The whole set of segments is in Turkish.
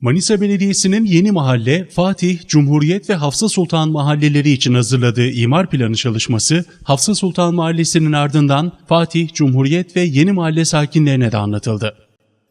Manisa Belediyesi'nin Yeni Mahalle, Fatih, Cumhuriyet ve Hafsa Sultan mahalleleri için hazırladığı imar planı çalışması, Hafsa Sultan Mahallesi'nin ardından Fatih, Cumhuriyet ve Yeni Mahalle sakinlerine de anlatıldı.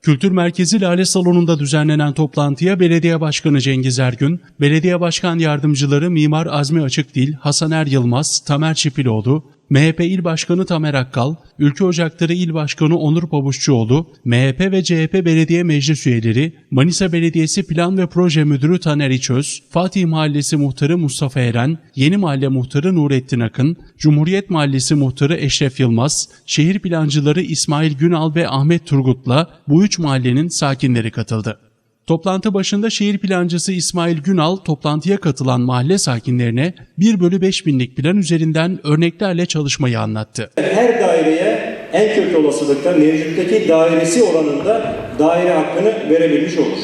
Kültür Merkezi Lale Salonu'nda düzenlenen toplantıya Belediye Başkanı Cengiz Ergün, Belediye Başkan Yardımcıları Mimar Azmi Açıkdil, Hasan Er Yılmaz, Tamer Çipiloğlu, MHP İl Başkanı Tamer Akkal, Ülke Ocakları İl Başkanı Onur Pabuççuoğlu, MHP ve CHP Belediye Meclis üyeleri, Manisa Belediyesi Plan ve Proje Müdürü Taner İçöz, Fatih Mahallesi Muhtarı Mustafa Eren, Yeni Mahalle Muhtarı Nurettin Akın, Cumhuriyet Mahallesi Muhtarı Eşref Yılmaz, şehir plancıları İsmail Günal ve Ahmet Turgut'la bu üç mahallenin sakinleri katıldı. Toplantı başında şehir plancısı İsmail Günal toplantıya katılan mahalle sakinlerine 1 bölü 5 binlik plan üzerinden örneklerle çalışmayı anlattı. her daireye en kötü olasılıkla mevcuttaki dairesi oranında daire hakkını verebilmiş olur.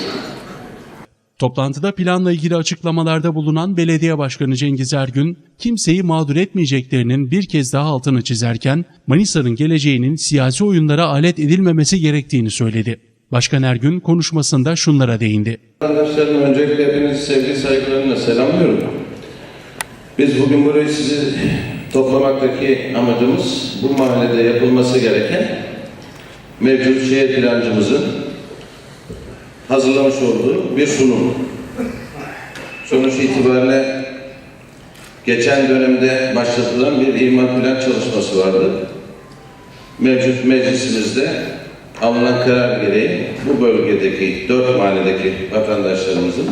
Toplantıda planla ilgili açıklamalarda bulunan Belediye Başkanı Cengiz Ergün, kimseyi mağdur etmeyeceklerinin bir kez daha altını çizerken Manisa'nın geleceğinin siyasi oyunlara alet edilmemesi gerektiğini söyledi. Başkan Ergün konuşmasında şunlara değindi. Arkadaşlarım öncelikle hepinizi sevgi saygılarımla selamlıyorum. Biz bugün burayı sizi toplamaktaki amacımız bu mahallede yapılması gereken mevcut şehir plancımızın hazırlamış olduğu bir sunum. Sonuç itibariyle geçen dönemde başlatılan bir imar plan çalışması vardı. Mevcut meclisimizde alınan karar gereği bu bölgedeki dört mahalledeki vatandaşlarımızın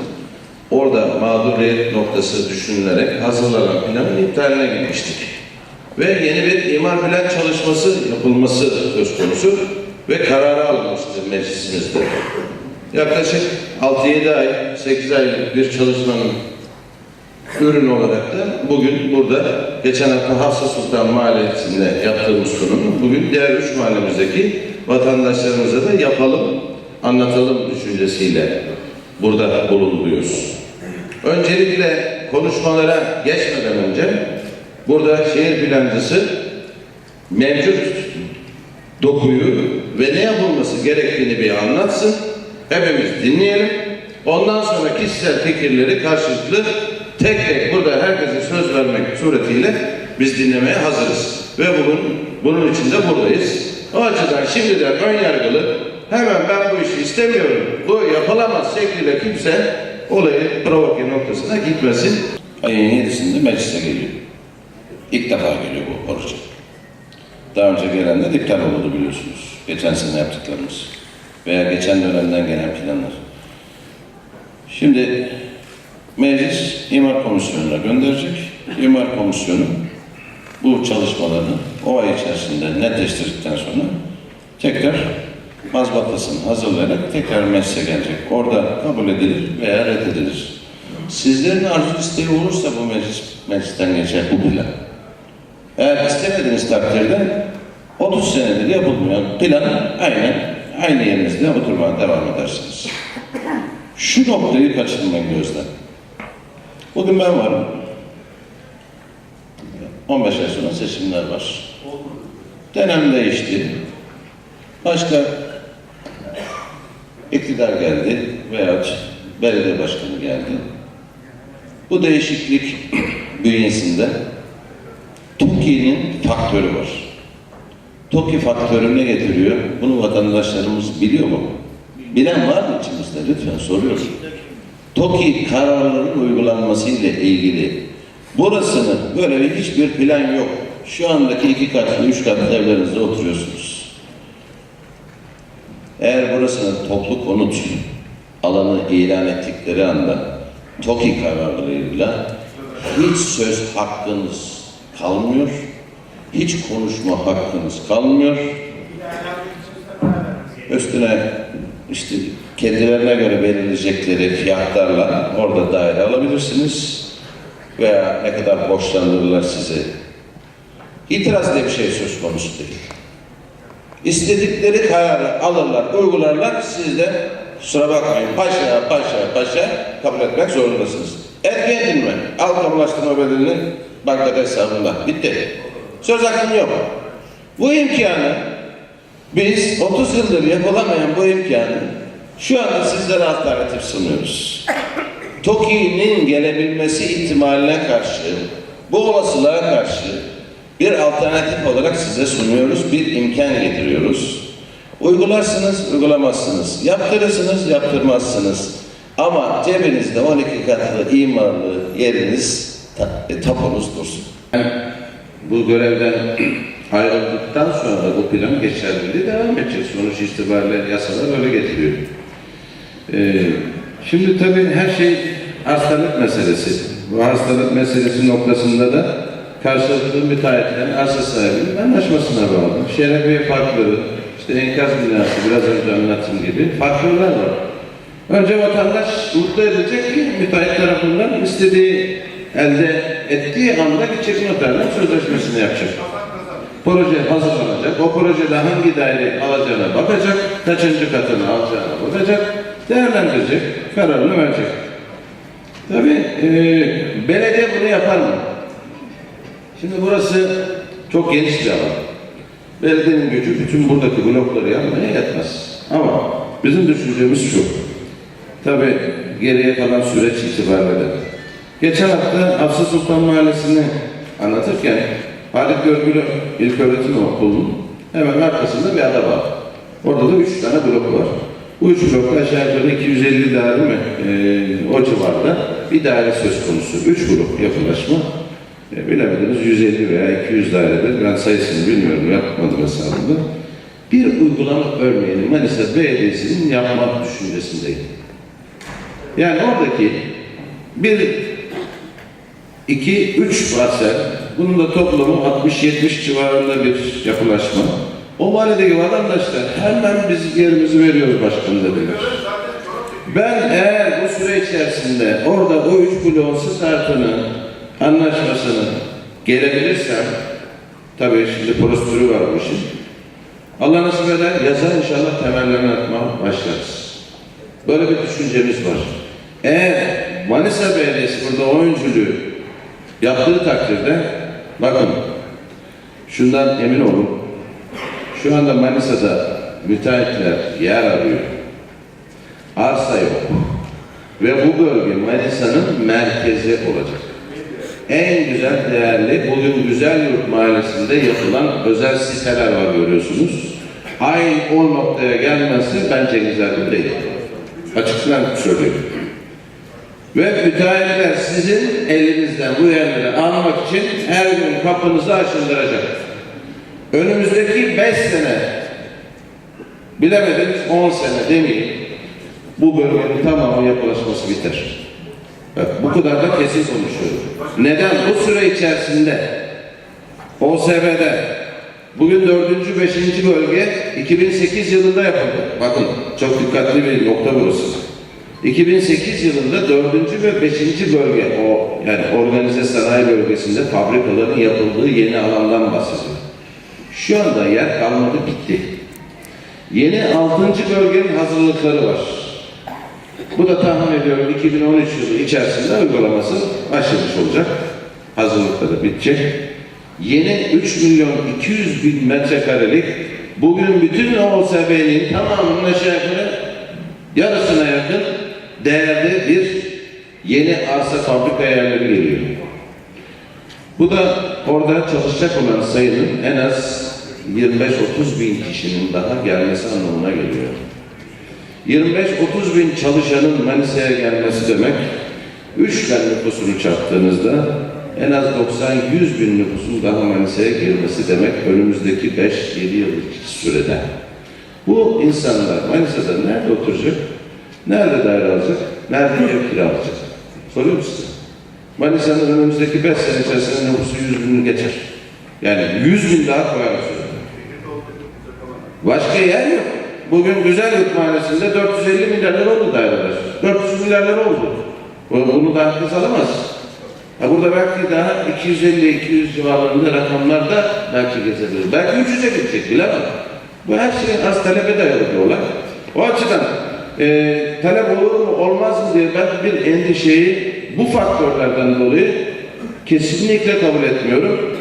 orada mağduriyet noktası düşünülerek hazırlanan planın iptaline gitmiştik. Ve yeni bir imar plan çalışması yapılması söz konusu ve kararı alınmıştır meclisimizde. Yaklaşık 6-7 ay, 8 aylık bir çalışmanın ürün olarak da bugün burada geçen hafta Hafsa Sultan Mahallesi'nde yaptığımız sunumu bugün diğer üç mahallemizdeki vatandaşlarımıza da yapalım, anlatalım düşüncesiyle burada bulunuyoruz. Öncelikle konuşmalara geçmeden önce burada şehir plancısı mevcut dokuyu ve ne yapılması gerektiğini bir anlatsın. Hepimiz dinleyelim. Ondan sonra kişisel fikirleri karşılıklı tek tek burada herkese söz vermek suretiyle biz dinlemeye hazırız. Ve bugün bunun için de buradayız. O açıdan şimdiden ön yargılı hemen ben bu işi istemiyorum, bu yapılamaz şekliyle kimse olayı provoke noktasına gitmesin. Ayın 7'sinde meclise geliyor. İlk defa geliyor bu proje. Daha önce gelenler iptal oldu biliyorsunuz. Geçen sene yaptıklarımız. Veya geçen dönemden gelen planlar. Şimdi meclis imar komisyonuna gönderecek. İmar komisyonu bu çalışmalarını o ay içerisinde netleştirdikten sonra tekrar mazbatasını hazırlayarak tekrar meclise gelecek. Orada kabul edilir veya reddedilir. Sizlerin arzu isteği olursa bu meclis, meclisten geçer bu plan. Eğer istemediğiniz takdirde 30 senedir yapılmayan plan aynen aynı yerinizde oturmaya devam edersiniz. Şu noktayı kaçırmayın gözden. Bugün ben varım. 15 ay sonra seçimler var. Dönem değişti. Başka iktidar geldi veya belediye başkanı geldi. Bu değişiklik bünyesinde TOKİ'nin faktörü var. TOKİ faktörü ne getiriyor? Bunu vatandaşlarımız biliyor mu? Bilen var mı içimizde? Lütfen soruyorum. TOKİ kararlarının uygulanması ile ilgili burasını böyle bir hiçbir plan yok. Şu andaki iki katlı, üç katlı evlerinizde oturuyorsunuz. Eğer burasını toplu konut alanı ilan ettikleri anda TOKİ kararlarıyla hiç söz hakkınız kalmıyor, hiç konuşma hakkınız kalmıyor. Üstüne işte kendilerine göre belirleyecekleri fiyatlarla orada daire alabilirsiniz veya ne kadar borçlandırırlar sizi. İtiraz diye bir şey söz konusu değil. İstedikleri kararı alırlar, uygularlar. Siz de kusura bakmayın paşa paşa paşa kabul etmek zorundasınız. Erken edilme, al kamulaştırma bedelini bankada hesabında. Bitti. Söz hakkım yok. Bu imkanı biz 30 yıldır yapılamayan bu imkanı Şu anda sizlere alternatif sunuyoruz. TOKİ'nin gelebilmesi ihtimaline karşı, bu olasılığa karşı bir alternatif olarak size sunuyoruz, bir imkan getiriyoruz. Uygularsınız, uygulamazsınız. Yaptırırsınız, yaptırmazsınız. Ama cebinizde 12 katlı imarlı yeriniz, e, tapunuz dursun. Bu görevden ayrıldıktan sonra bu plan geçerliliği devam edecek. Sonuç itibariyle yasalar öyle getiriyor. Ee, şimdi tabii her şey hastalık meselesi. Bu hastalık meselesi noktasında da karşılıklı müteahhitlerin arsa sahibinin anlaşmasına bağlı. Şerefiye farkları, işte enkaz binası biraz önce anlattığım gibi farklılar var. Önce vatandaş mutlu edilecek ki müteahhit tarafından istediği elde ettiği anda gidecek noterden sözleşmesini yapacak. Proje hazırlanacak. O projede hangi daire alacağına bakacak. Kaçıncı katını alacağına bakacak. Değerlendirecek. Kararını verecek. Tabii e, belediye bunu yapar mı? Şimdi burası çok geniş bir alan. Belediyenin gücü bütün buradaki blokları yapmaya yetmez. Ama bizim düşüncemiz şu. Tabii geriye kalan süreç itibariyle. Geçen hafta Hafsa Sultan Mahallesi'ni anlatırken Halit Görgülü İlköğretim Okulu'nun hemen arkasında bir ada var. Orada da üç tane blok var. Bu üç blokta aşağı yukarı 250 daire mi? Ee, o civarda bir daire söz konusu. Üç blok yapılaşma. E, bilemediniz 150 veya 200 dairede, ben sayısını bilmiyorum, yapmadım hesabında. Bir uygulama örneğini Manisa Belediyesi'nin yapmak düşüncesindeyim. Yani oradaki bir, iki, üç parsel, bunun da toplamı 60-70 civarında bir yapılaşma. O mahalledeki vatandaşlar hemen biz yerimizi veriyoruz başkanım dediler. Ben eğer bu süre içerisinde orada o üç bloğun startını, anlaşmasını gelebilirsem, tabii şimdi prosedürü var bu işin. Allah nasip eder, yaza inşallah temellerini atmaya başlarız. Böyle bir düşüncemiz var. Eğer Manisa Belediyesi burada oyunculuğu yaptığı takdirde, bakın, şundan emin olun, şu anda Manisa'da müteahhitler yer arıyor. Arsa yok. Ve bu bölge Manisa'nın merkezi olacak. En güzel, değerli, bugün Güzelyurt Mahallesi'nde yapılan özel siteler var görüyorsunuz. Aynı o noktaya gelmesi bence güzel değil. Açıkçası söylüyorum. Ve müteahhitler sizin elinizden bu yerleri almak için her gün kapınızı açıldıracak. Önümüzdeki beş sene, bilemediniz 10 sene demeyin, bu bölgenin tamamı yapılaşması biter. Bak, bu kadar da kesin konuşuyorum. Neden? Bu süre içerisinde OSB'de bugün dördüncü, beşinci bölge 2008 yılında yapıldı. Bakın çok dikkatli bir nokta burası. 2008 yılında dördüncü ve beşinci bölge o yani organize sanayi bölgesinde fabrikaların yapıldığı yeni alandan bahsediyor. Şu anda yer kalmadı bitti. Yeni altıncı bölgenin hazırlıkları var. Bu da tahmin ediyorum 2013 yılı içerisinde uygulaması başlamış olacak. Hazırlıkları bitecek. Yeni 3 milyon 200 bin metrekarelik bugün bütün OSB'nin tamamının aşağı yukarı yarısına yakın değerde bir yeni arsa fabrika yerleri geliyor. Bu da orada çalışacak olan sayının en az 25-30 bin kişinin daha gelmesi anlamına geliyor. 25-30 bin çalışanın Manisa'ya gelmesi demek, 3 tane nüfusunu çarptığınızda en az 90-100 bin nüfusun daha Manisa'ya girmesi demek önümüzdeki 5-7 yıllık sürede. Bu insanlar Manisa'da nerede oturacak, nerede daire alacak, nerede ev kiralayacak? Soruyorum size. Manisa'nın önümüzdeki 5 sene içerisinde nüfusu 100 bini geçer. Yani 100 bin daha koyarız. Başka yer yok. Bugün Güzelyurt Mahallesi'nde 450 milyar lira oldu daireler. 400 milyar lira oldu. Bu- Bunu da herkes alamaz. Ha burada belki daha 250-200 civarlarında rakamlarda belki gezebilir. Belki 300'e gidecek bilemem. Bu her şey az talebe dayalı bir olay. O açıdan e, talep olur mu olmaz mı diye ben bir endişeyi bu faktörlerden dolayı kesinlikle kabul etmiyorum.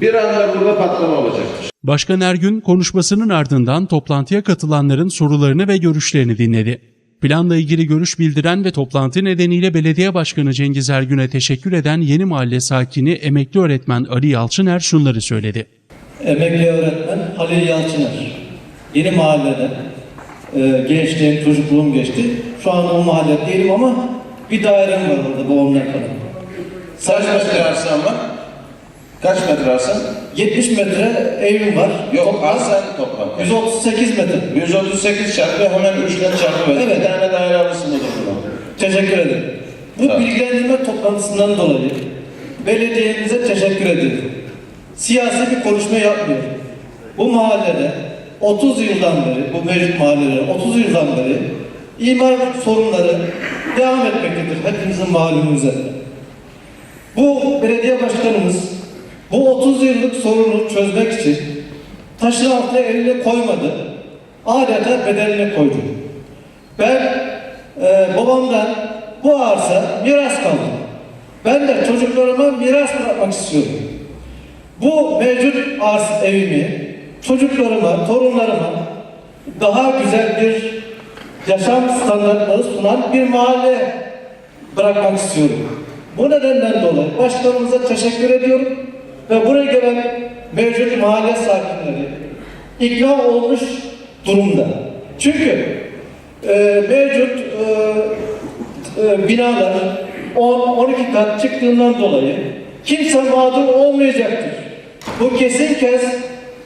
Bir anda burada patlama olacaktır. Başkan Ergün konuşmasının ardından toplantıya katılanların sorularını ve görüşlerini dinledi. Planla ilgili görüş bildiren ve toplantı nedeniyle belediye başkanı Cengiz Ergün'e teşekkür eden Yeni Mahalle sakini emekli öğretmen Ali Yalçıner şunları söyledi. Emekli öğretmen Halil Yalçıner. Yeni mahallede e, gençliğim, çocukluğum geçti. Şu anda o mahallede değilim ama bir dairem var orada babamla kadar. Kaç metre arsan var? Kaç metre arsan? 70 metre evim var. Yok Toplam arsan toplam. 138 metre. 138 çarpı hemen 3'ten çarpı ver. Evet. Bir tane daire alırsın o zaman. Teşekkür ederim. Bu Tamam. bilgilendirme toplantısından dolayı belediyemize teşekkür ederim. Siyasi bir konuşma yapmıyorum. Bu mahallede 30 yıldan beri, bu mevcut mahallede 30 yıldan beri imar sorunları devam etmektedir hepimizin malumu üzerinde. Bu belediye başkanımız bu 30 yıllık sorunu çözmek için taşın altına elini koymadı. Adeta bedelini koydu. Ben e, babamdan bu arsa miras kaldı. Ben de çocuklarıma miras bırakmak istiyorum. Bu mevcut arsa evimi çocuklarıma, torunlarıma daha güzel bir yaşam standartları sunan bir mahalle bırakmak istiyorum. Bu nedenden dolayı başkanımıza teşekkür ediyorum ve buraya gelen mevcut mahalle sakinleri ikna olmuş durumda. Çünkü e, mevcut e, e, binalar 10-12 kat çıktığından dolayı kimse mağdur olmayacaktır. Bu kesin kez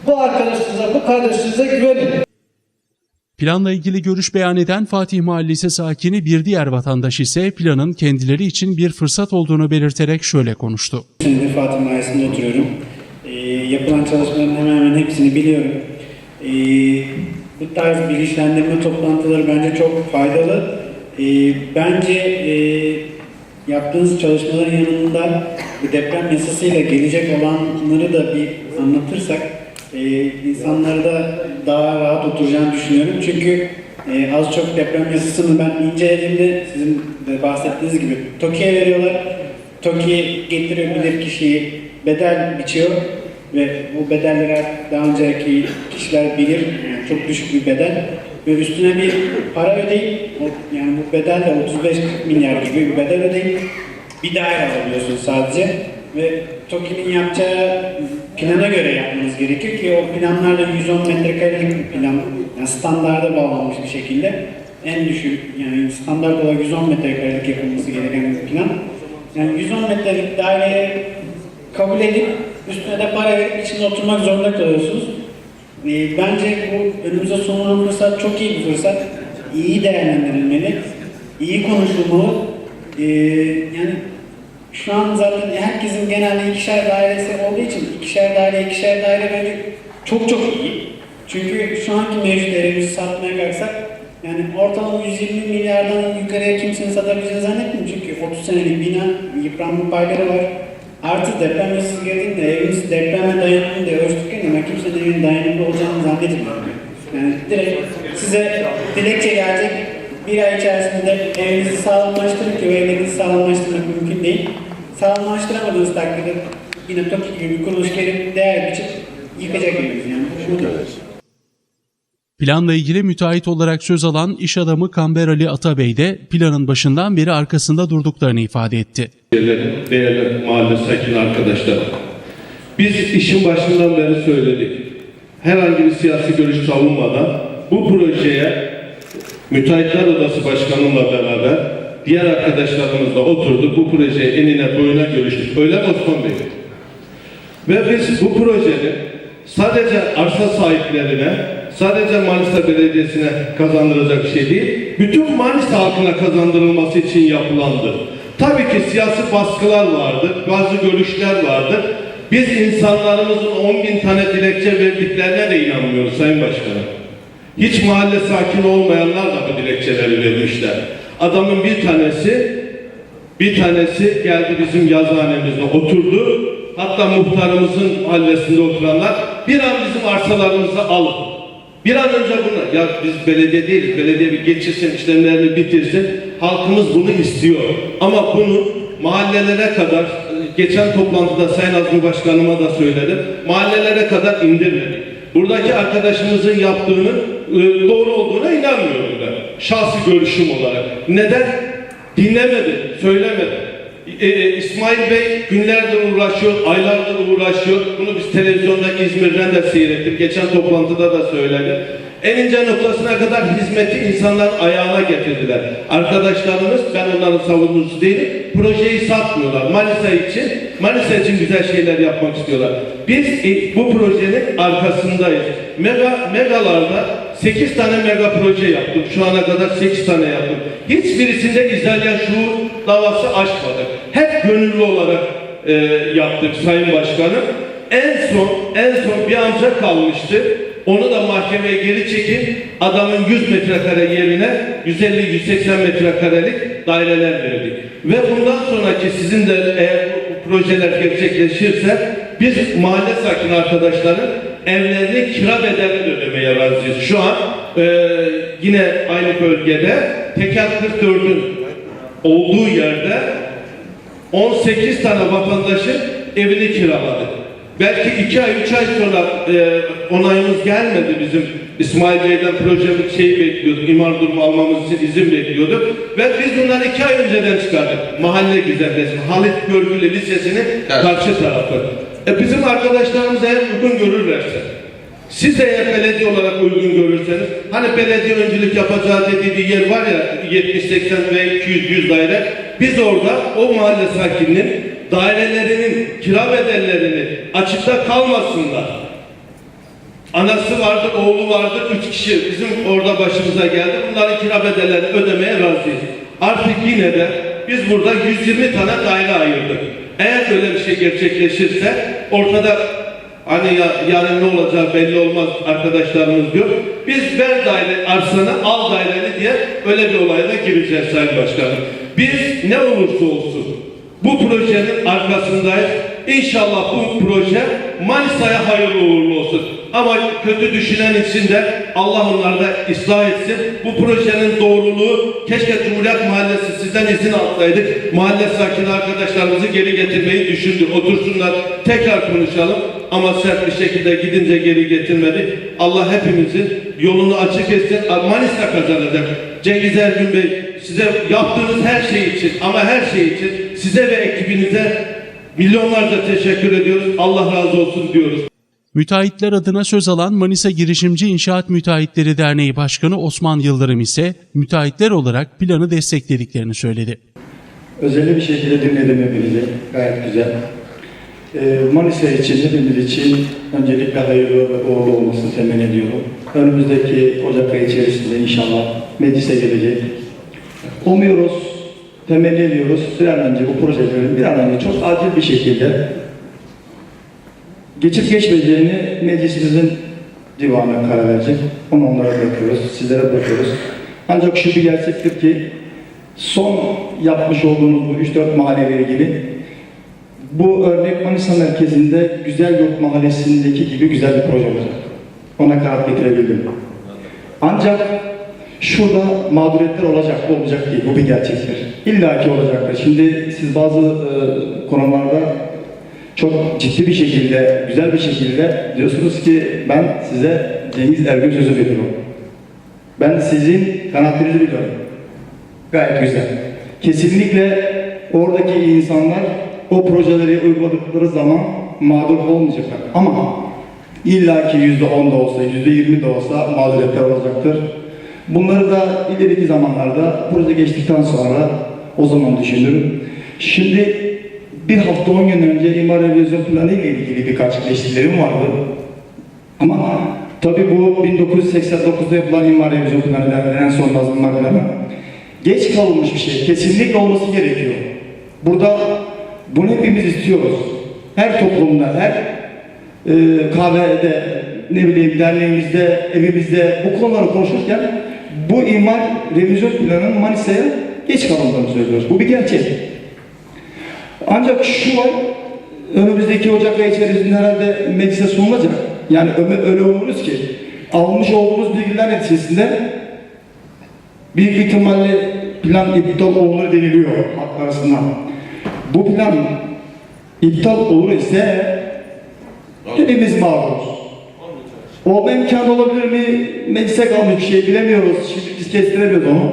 bu arkadaşınıza, bu kardeşinize güvenin. Planla ilgili görüş beyan eden Fatih Mahallesi sakini bir diğer vatandaş ise planın kendileri için bir fırsat olduğunu belirterek şöyle konuştu. senedir Fatih Mahallesi'nde oturuyorum. Ee, yapılan çalışmaların hemen hemen hepsini biliyorum. Ee, bu tarz bilinçlendirme toplantıları bence çok faydalı. Ee, bence e, yaptığınız çalışmaların yanında bu deprem yasasıyla gelecek olanları da bir anlatırsak e, insanları da daha rahat oturacağını düşünüyorum. Çünkü e, az çok deprem yasasını ben incelediğimde sizin de bahsettiğiniz gibi TOKİ'ye veriyorlar. TOKİ getiriyor bilir kişiyi bedel biçiyor ve bu bedelleri daha önceki kişiler bilir yani çok düşük bir bedel ve üstüne bir para ödeyip yani bu bedel de 35 milyar gibi bir bedel ödeyip bir daire alabiliyorsunuz sadece ve TOKİ'nin yapacağı plana göre yapmanız gerekiyor ki o planlarda 110 metrekarelik bir plan yani standarda bağlanmış bir şekilde en düşük yani standart olarak 110 metrekarelik yapılması gereken bir plan. Yani 110 metrelik daireye kabul edip üstüne de para verip içinde oturmak zorunda kalıyorsunuz. Ee, bence bu önümüze sunulan fırsat çok iyi bir fırsat. İyi değerlendirilmeli, iyi konuşulmalı. Ee, yani şu an zaten herkesin genelde ikişer dairesi olduğu için ikişer daire, ikişer daire bence çok çok iyi. Çünkü şu anki mevcut evimizi satmaya kalksak yani ortalama 120 milyardan yukarıya kimsenin satabileceğini zannetmiyorum. Çünkü 30 senelik bina yıpranma payları var. Artı deprem yasası geldiğinde evimiz depreme dayanımlı diye ölçtükten ben kimsenin evinin dayanıklı olacağını zannetmiyorum. Yani direkt size dilekçe gelecek bir ay içerisinde evinizi sağlamlaştırın ki evlerinizi sağlamlaştırmak mümkün değil. Sağlamlaştıramadığınız takdirde yine TOKİ gibi bir kuruluş gelip değer biçip yıkacak evinizi yani. Planla ilgili müteahhit olarak söz alan iş adamı Kamber Ali Atabey de planın başından beri arkasında durduklarını ifade etti. Değerli, değerli mahalle sakin arkadaşlar. Biz işin başından beri söyledik. Herhangi bir siyasi görüş savunmadan bu projeye Müteahhitler Odası Başkanımla beraber diğer arkadaşlarımızla oturduk. Bu projeye enine boyuna görüştük. Öyle mi Osman Bey? Ve biz bu projenin sadece arsa sahiplerine, sadece Manisa Belediyesi'ne kazandıracak şey değil, bütün Manisa halkına kazandırılması için yapılandı. Tabii ki siyasi baskılar vardı, bazı görüşler vardı. Biz insanlarımızın 10 bin tane dilekçe verdiklerine de inanmıyoruz Sayın Başkanım. Hiç mahalle sakin olmayanlar da bu dilekçeleri vermişler. Adamın bir tanesi bir tanesi geldi bizim yazıhanemizde oturdu. Hatta muhtarımızın mahallesinde oturanlar bir an bizim arsalarımızı alın. Bir an önce bunu, ya biz belediye değiliz, belediye bir geçirsin, işlemlerini bitirsin. Halkımız bunu istiyor. Ama bunu mahallelere kadar, geçen toplantıda Sayın Azmi Başkanıma da söyledim, mahallelere kadar indirmedik. Buradaki arkadaşımızın yaptığını e, doğru olduğuna inanmıyorum ben. Şahsi görüşüm olarak. Neden? Dinlemedi, söylemedi. E, e, İsmail Bey günlerdir uğraşıyor, aylardır uğraşıyor. Bunu biz televizyonda İzmir'den de seyrettik. Geçen toplantıda da söyledi. En ince noktasına kadar hizmeti insanların ayağına getirdiler. Arkadaşlarımız, ben onların savunucusu değilim, projeyi satmıyorlar. Manisa için, Manisa için güzel şeyler yapmak istiyorlar. Biz e, bu projenin arkasındayız. Mega, megalarda 8 tane mega proje yaptık. Şu ana kadar 8 tane yaptık. Hiçbirisinde İzalya şuur davası açmadık. Hep gönüllü olarak e, yaptık Sayın Başkanım. En son, en son bir amca kalmıştı. Onu da mahkemeye geri çekin. Adamın 100 metrekare yerine 150-180 metrekarelik daireler verdik. Ve bundan sonraki sizin de eğer projeler gerçekleşirse biz mahalle sakin arkadaşların evlerini kira bedelini ödemeye razıyız. Şu an e, yine aynı bölgede Tekel 44'ün olduğu yerde 18 tane vatandaşın evini kiraladık. Belki iki ay, üç ay sonra e, onayımız gelmedi bizim İsmail Bey'den projemiz şeyi bekliyorduk, imar durumu almamız için izin bekliyorduk. Ve biz bunları iki ay önceden çıkardık. Mahalle güzelleşme, Halit Görgülü Lisesi'nin Evet. karşı tarafı. E, bizim arkadaşlarımız eğer uygun görürlerse, siz eğer belediye olarak uygun görürseniz, hani belediye öncülük yapacağı dediği yer var ya 70, 80 ve 200, 100 daire. Biz orada o mahalle sakininin dairelerinin kira bedellerini açıkta kalmasınlar. Anası vardır, oğlu vardır, üç kişi bizim orada başımıza geldi. Bunların kira bedellerini ödemeye razıyız. Artık yine de biz burada 120 tane daire ayırdık. Eğer böyle bir şey gerçekleşirse ortada hani ya, yani ne olacağı belli olmaz arkadaşlarımız diyor. Biz ver daire arsanı al daireni diye öyle bir olaya da gireceğiz Sayın Başkanım. Biz ne olursa olsun bu projenin arkasındayız. İnşallah bu proje Manisa'ya hayırlı uğurlu olsun. Ama kötü düşünen için de Allah onları da ıslah etsin. Bu projenin doğruluğu keşke Cumhuriyet Mahallesi sizden izin alsaydık. Mahalle sakini arkadaşlarımızı geri getirmeyi düşündük. Otursunlar tekrar konuşalım. Ama sert bir şekilde gidince geri getirmedi. Allah hepimizin yolunu açık etsin. Manisa kazanacak. Cengiz Ergün Bey size yaptığınız her şey için ama her şey için size ve ekibinize milyonlarca teşekkür ediyoruz. Allah razı olsun diyoruz. Müteahhitler adına söz alan Manisa Girişimci İnşaat Müteahhitleri Derneği Başkanı Osman Yıldırım ise müteahhitler olarak planı desteklediklerini söyledi. Özellikle bir şekilde dinledim hepinizi. Gayet güzel. Ee, Manisa için, hepimiz için öncelikle hayırlı ve uğurlu olmasını temenni ediyorum. Önümüzdeki Ocak ayı içerisinde inşallah meclise gelecek. Umuyoruz, temenni ediyoruz. Bir an önce bu projelerin bir an önce çok acil bir şekilde geçip geçmeyeceğini meclisimizin divanı karar verecek. Onu onlara bırakıyoruz, sizlere bırakıyoruz. Ancak şu bir gerçektir ki son yapmış olduğumuz bu 3-4 mahalleleri gibi bu örnek Manisa merkezinde Güzel Yurt Mahallesi'ndeki gibi güzel bir proje olacak. Ona kanaat getirebildim. Ancak şurada mağduriyetler olacak, olacak değil. Bu bir gerçektir. İlla ki olacaktır. Şimdi siz bazı e, konularda çok ciddi bir şekilde, güzel bir şekilde diyorsunuz ki ben size Cengiz Ergün sözü veriyorum. Ben sizin kanaatlerinizi biliyorum. Gayet güzel. Kesinlikle oradaki insanlar o projeleri uyguladıkları zaman mağdur olmayacaklar. Ama illaki yüzde on da olsa, yüzde yirmi de olsa mağduriyetler olacaktır. Bunları da ileriki zamanlarda proje geçtikten sonra o zaman düşünürüm. Şimdi bir hafta on gün önce imar revizyon planı ile ilgili birkaç eleştirilerim vardı. Ama tabii bu 1989'da yapılan imar revizyon planı en son yazılma planı geç kalınmış bir şey. Kesinlikle olması gerekiyor. Burada bunu hepimiz istiyoruz. Her toplumda, her e, kahvede, ne bileyim derneğimizde, evimizde bu konuları konuşurken bu imar revizyon planının Manisa'ya geç kalındığını söylüyoruz. Bu bir gerçek. Ancak şu var, önümüzdeki Ocak ayı içerisinde herhalde meclise sunulacak. Yani öyle, umuruz ki almış olduğumuz bilgiler neticesinde büyük ihtimalle plan iptal olur deniliyor halk arasında. Bu plan iptal olur ise hepimiz mağduruz. Olma imkanı olabilir mi? Meclise kalmış bir şey bilemiyoruz. Şimdi biz kestiremiyoruz onu.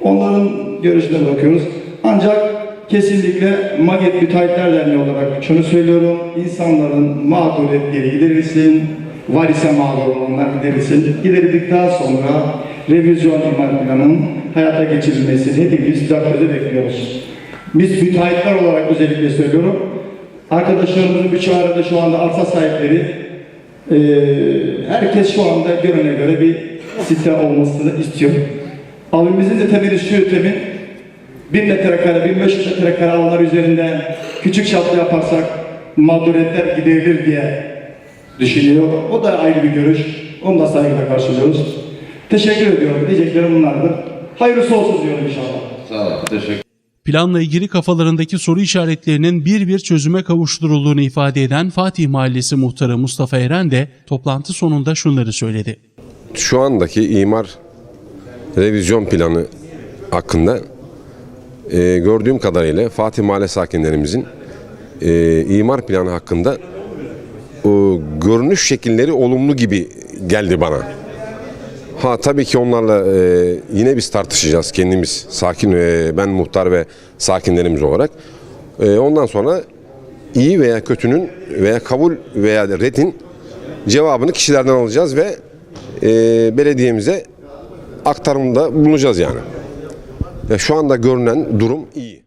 Onların görüşüne bakıyoruz. Ancak kesinlikle Maget Müteahhitler Derneği olarak şunu söylüyorum. İnsanların mağduriyetleri giderilsin. Var ise mağdur olanlar giderilsin. Giderildikten sonra revizyon imar planının hayata geçirilmesini hepimiz dört gözle bekliyoruz. Biz müteahhitler olarak özellikle söylüyorum. Arkadaşlarımızın birçoğu arada şu anda arsa sahipleri ee, herkes şu anda görene göre bir site olmasını istiyor. Abimizin de temeli şu temin 1000 metrekare, 1500 metrekare alanlar üzerinde küçük çaplı yaparsak mağduriyetler giderilir diye düşünüyor. O da ayrı bir görüş. Onu da saygıyla karşılıyoruz. Teşekkür ediyorum. Diyeceklerim bunlardır. Hayırlısı olsun diyorum inşallah. Sağ olun. Teşekkür Planla ilgili kafalarındaki soru işaretlerinin bir bir çözüme kavuşturulduğunu ifade eden Fatih Mahallesi muhtarı Mustafa Eren de toplantı sonunda şunları söyledi. şu andaki imar revizyon planı hakkında e, gördüğüm kadarıyla Fatih Mahalle sakinlerimizin e, imar planı hakkında o, görünüş şekilleri olumlu gibi geldi bana. Ha tabii ki onlarla e, yine biz tartışacağız kendimiz sakin e, ben muhtar ve sakinlerimiz olarak. E, ondan sonra iyi veya kötünün veya kabul veya redin cevabını kişilerden alacağız ve e, belediyemize aktarımda bulunacağız yani. Şu anda görünen durum iyi.